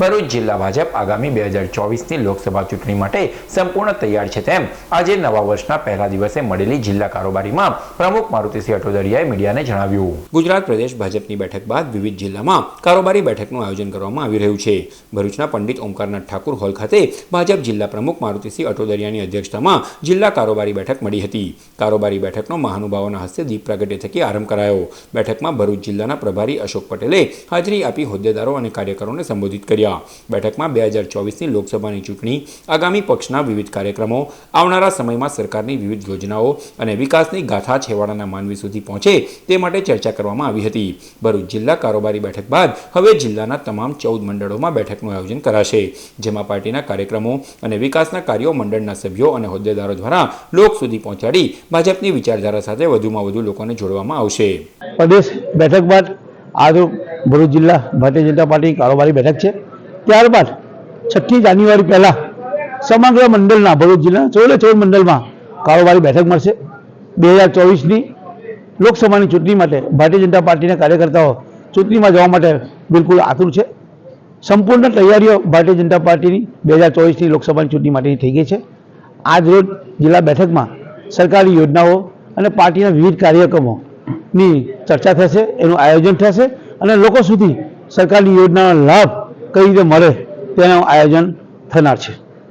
ભરૂચ જિલ્લા ભાજપ આગામી બે હજાર ચોવીસની લોકસભા ચૂંટણી માટે સંપૂર્ણ તૈયાર છે તેમ આજે નવા વર્ષના પહેલા દિવસે મળેલી જિલ્લા કારોબારીમાં પ્રમુખ મારુતિસિંહ અટોદરિયાએ મીડિયાને જણાવ્યું. ગુજરાત પ્રદેશ ભાજપની બેઠક બાદ વિવિધ જિલ્લામાં કારોબારી બેઠકનું આયોજન કરવામાં આવી રહ્યું છે. ભરૂચના પંડિત ઓમકારનાથ ઠાકુર હોલ ખાતે ભાજપ જિલ્લા પ્રમુખ મારુતિસિંહ અટોદરિયાની અધ્યક્ષતામાં જિલ્લા કારોબારી બેઠક મળી હતી. કારોબારી બેઠકનો મહાનુભાવોના હસ્તે દીપ પ્રાગટ્ય થકી આરંભ કરાયો. બેઠકમાં ભરૂચ જિલ્લાના પ્રભારી અશોક પટેલે હાજરી આપી હોદ્દેદારો અને કાર્યકરોને સંબોધિત કર્યા. બેઠકમાં બે હજાર ચોવીસની લોકસભાની ચૂંટણી, આગામી પક્ષના વિવિધ કાર્યક્રમો, આવનારા સમયમાં સરકારની વિવિધ યોજનાઓ અને વિકાસની ગાથા છેવાડાના માનવી સુધી પહોંચે તે માટે ચર્ચા કરવામાં આવી હતી. ભરૂચ જિલ્લા કારોબારી બેઠક બાદ હવે જિલ્લાના તમામ ચૌદ મંડળોમાં બેઠકનું આયોજન કરાશે, જેમાં પાર્ટીના કાર્યક્રમો અને વિકાસના કાર્યો મંડળના સભ્યો અને હોદ્દેદારો દ્વારા લોક સુધી પહોંચાડી ભાજપની વિચારધારા સાથે વધુમાં વધુ લોકોને જોડવામાં આવશે. પ્રદેશ બેઠક બાદ આજે ભરૂચ જિલ્લા ભારતીય જનતા પાર્ટી કારોબારી બેઠક છે. ત્યારબાદ છઠ્ઠી જાન્યુઆરી પહેલાં સમગ્ર મંડળના ભરૂચ જિલ્લાના ચૌદે ચૌદ મંડળમાં કારોબારી બેઠક મળશે. બે હજાર ચોવીસની લોકસભાની ચૂંટણી માટે ભારતીય જનતા પાર્ટીના કાર્યકર્તાઓ ચૂંટણીમાં જવા માટે બિલકુલ આતુર છે. સંપૂર્ણ તૈયારીઓ ભારતીય જનતા પાર્ટીની બે હજાર ચોવીસની લોકસભાની ચૂંટણી માટેની થઈ ગઈ છે. આજ રોજ જિલ્લા બેઠકમાં સરકારી યોજનાઓ અને પાર્ટીના વિવિધ કાર્યક્રમોની ચર્ચા થશે, એનું આયોજન થશે અને લોકો સુધી સરકારની યોજનાનો લાભ કઈ રીતે મળે તેનું આયોજન થનાર છે.